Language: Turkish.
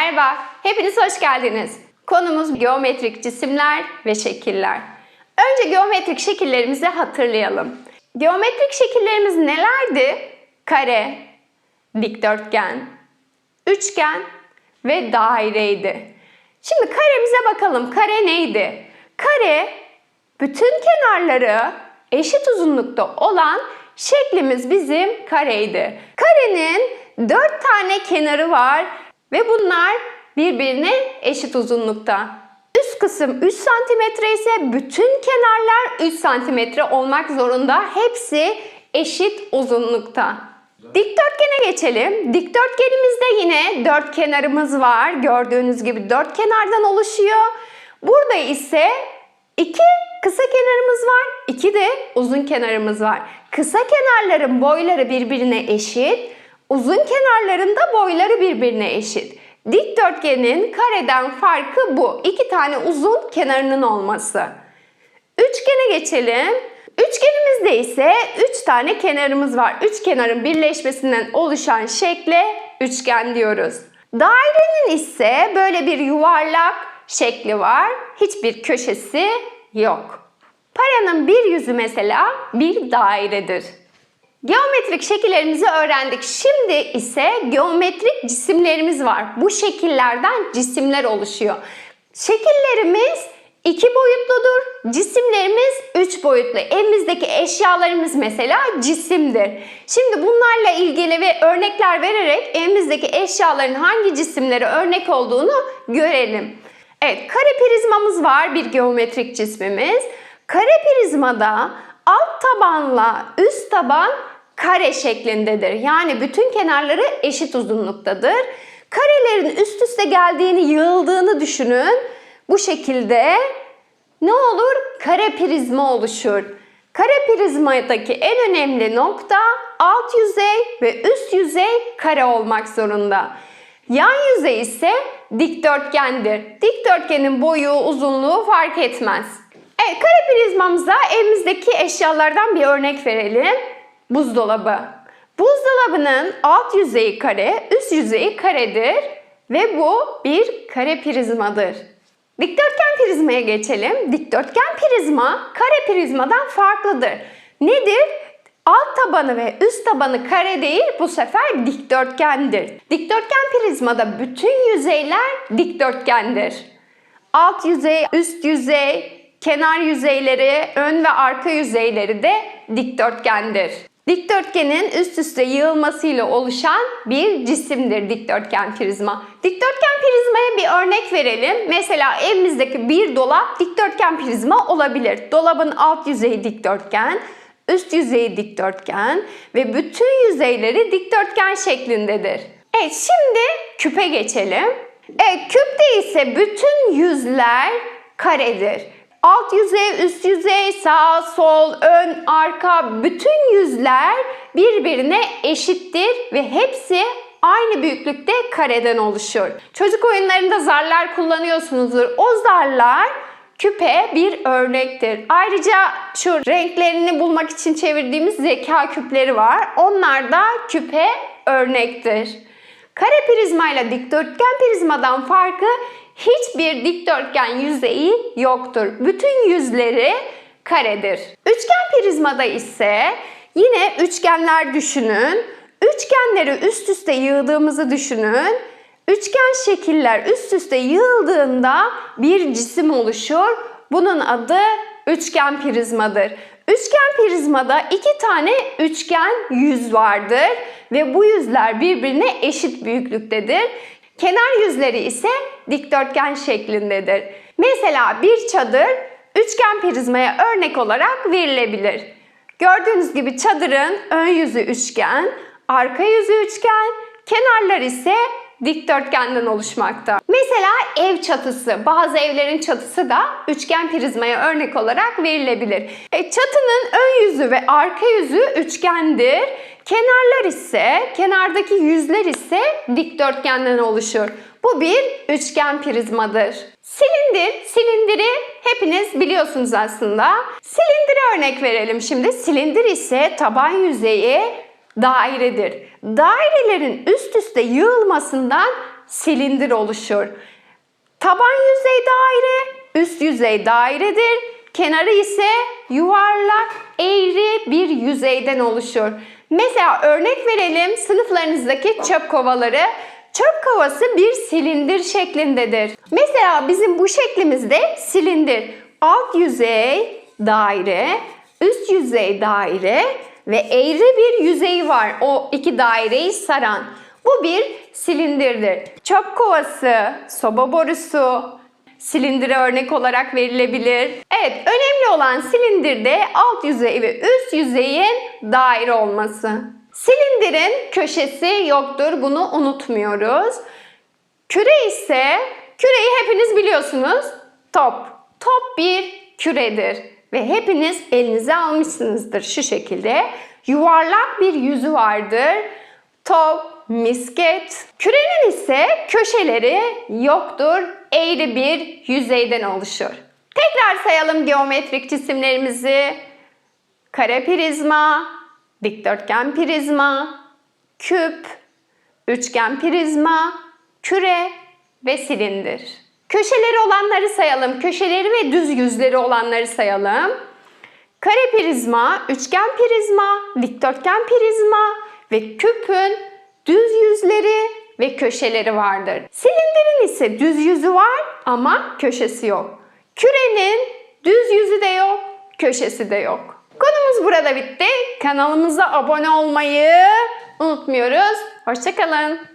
Merhaba, hepiniz hoş geldiniz. Konumuz geometrik cisimler ve şekiller. Önce geometrik şekillerimizi hatırlayalım. Geometrik şekillerimiz nelerdi? Kare, dikdörtgen, üçgen ve daireydi. Şimdi karemize bakalım. Kare neydi? Kare bütün kenarları eşit uzunlukta olan şeklimiz bizim kareydi. Karenin dört tane kenarı var ve bunlar birbirine eşit uzunlukta. Üst kısım 3 cm ise bütün kenarlar 3 cm olmak zorunda. Hepsi eşit uzunlukta. Dikdörtgene geçelim. Dikdörtgenimizde yine dört kenarımız var. Gördüğünüz gibi dört kenardan oluşuyor. Burada ise iki kısa kenarımız var, iki de uzun kenarımız var. Kısa kenarların boyları birbirine eşit, uzun kenarların da boyları birbirine eşit. Dikdörtgenin kareden farkı bu. İki tane uzun kenarının olması. Üçgene geçelim. Üçgenimizde ise 3 tane kenarımız var. Üç kenarın birleşmesinden oluşan şekle üçgen diyoruz. Dairenin ise böyle bir yuvarlak şekli var. Hiçbir köşesi yok. Paranın bir yüzü mesela bir dairedir. Geometrik şekillerimizi öğrendik. Şimdi ise geometrik cisimlerimiz var. Bu şekillerden cisimler oluşuyor. Şekillerimiz iki boyutludur. Cisimlerimiz üç boyutlu. Evimizdeki eşyalarımız mesela cisimdir. Şimdi bunlarla ilgili ve örnekler vererek evimizdeki eşyaların hangi cisimlere örnek olduğunu görelim. Evet, kare prizmamız var, bir geometrik cismimiz. Kare prizmada alt tabanla üst taban kare şeklindedir. Yani bütün kenarları eşit uzunluktadır. Karelerin üst üste geldiğini, yığıldığını düşünün. Bu şekilde ne olur? Kare prizma oluşur. Kare prizmadaki en önemli nokta alt yüzey ve üst yüzey kare olmak zorunda. Yan yüzey ise dikdörtgendir. Dikdörtgenin boyu, uzunluğu fark etmez. Evet, kare prizmamıza evimizdeki eşyalardan bir örnek verelim. Buzdolabı. Buzdolabının alt yüzeyi kare, üst yüzeyi karedir ve bu bir kare prizmadır. Dikdörtgen prizmaya geçelim. Dikdörtgen prizma kare prizmadan farklıdır. Nedir? Alt tabanı ve üst tabanı kare değil bu sefer dikdörtgendir. Dikdörtgen prizmada bütün yüzeyler dikdörtgendir. Alt yüzey, üst yüzey, kenar yüzeyleri, ön ve arka yüzeyleri de dikdörtgendir. Dikdörtgenin üst üste yığılmasıyla oluşan bir cisimdir dikdörtgen prizma. Dikdörtgen prizmaya bir örnek verelim. Mesela evimizdeki bir dolap dikdörtgen prizma olabilir. Dolabın alt yüzeyi dikdörtgen, üst yüzeyi dikdörtgen ve bütün yüzeyleri dikdörtgen şeklindedir. Evet şimdi küpe geçelim. Evet küpte ise bütün yüzler karedir. Alt yüzey, üst yüzey, sağ, sol, ön, arka bütün yüzler birbirine eşittir ve hepsi aynı büyüklükte kareden oluşur. Çocuk oyunlarında zarlar kullanıyorsunuzdur. O zarlar küpe bir örnektir. Ayrıca şu renklerini bulmak için çevirdiğimiz zeka küpleri var. Onlar da küpe örnektir. Kare prizma ile dikdörtgen prizmadan farkı hiçbir dikdörtgen yüzeyi yoktur. Bütün yüzleri karedir. Üçgen prizmada ise yine üçgenler düşünün. Üçgenleri üst üste yığdığımızı düşünün. Üçgen şekiller üst üste yığıldığında bir cisim oluşur. Bunun adı üçgen prizmadır. Üçgen prizmada iki tane üçgen yüz vardır ve bu yüzler birbirine eşit büyüklüktedir. Kenar yüzleri ise dikdörtgen şeklindedir. Mesela bir çadır üçgen prizmaya örnek olarak verilebilir. Gördüğünüz gibi çadırın ön yüzü üçgen, arka yüzü üçgen, kenarlar ise dikdörtgenden oluşmakta. Mesela ev çatısı. Bazı evlerin çatısı da üçgen prizmaya örnek olarak verilebilir. E, çatının ön yüzü ve arka yüzü üçgendir. Kenarlar ise, kenardaki yüzler ise dikdörtgenden oluşur. Bu bir üçgen prizmadır. Silindir, silindiri hepiniz biliyorsunuz aslında. Silindire örnek verelim şimdi. Silindir ise taban yüzeyi dairedir. Dairelerin üst üste yığılmasından silindir oluşur. Taban yüzey daire, üst yüzey dairedir. Kenarı ise yuvarlak, eğri bir yüzeyden oluşur. Mesela örnek verelim sınıflarınızdaki çöp kovaları. Çöp kovası bir silindir şeklindedir. Mesela bizim bu şeklimizde silindir. Alt yüzey daire, üst yüzey daire ve eğri bir yüzey var. O iki daireyi saran. Bu bir silindirdir. Çöp kovası, soba borusu, silindire örnek olarak verilebilir. Evet, önemli olan silindirde alt yüzey ve üst yüzeyin daire olması. Silindirin köşesi yoktur, bunu unutmuyoruz. Küre ise, küreyi hepiniz biliyorsunuz. Top. Top bir küredir. Ve hepiniz elinize almışsınızdır şu şekilde. Yuvarlak bir yüzü vardır. Top, misket. Kürenin ise köşeleri yoktur. Eğri bir yüzeyden oluşur. Tekrar sayalım geometrik cisimlerimizi. Kare prizma, dikdörtgen prizma, küp, üçgen prizma, küre ve silindir. Köşeleri olanları sayalım. Köşeleri ve düz yüzleri olanları sayalım. Kare prizma, üçgen prizma, dikdörtgen prizma ve küpün düz yüzleri ve köşeleri vardır. Silindirin ise düz yüzü var ama köşesi yok. Kürenin düz yüzü de yok, köşesi de yok. Konumuz burada bitti. Kanalımıza abone olmayı unutmuyoruz. Hoşçakalın.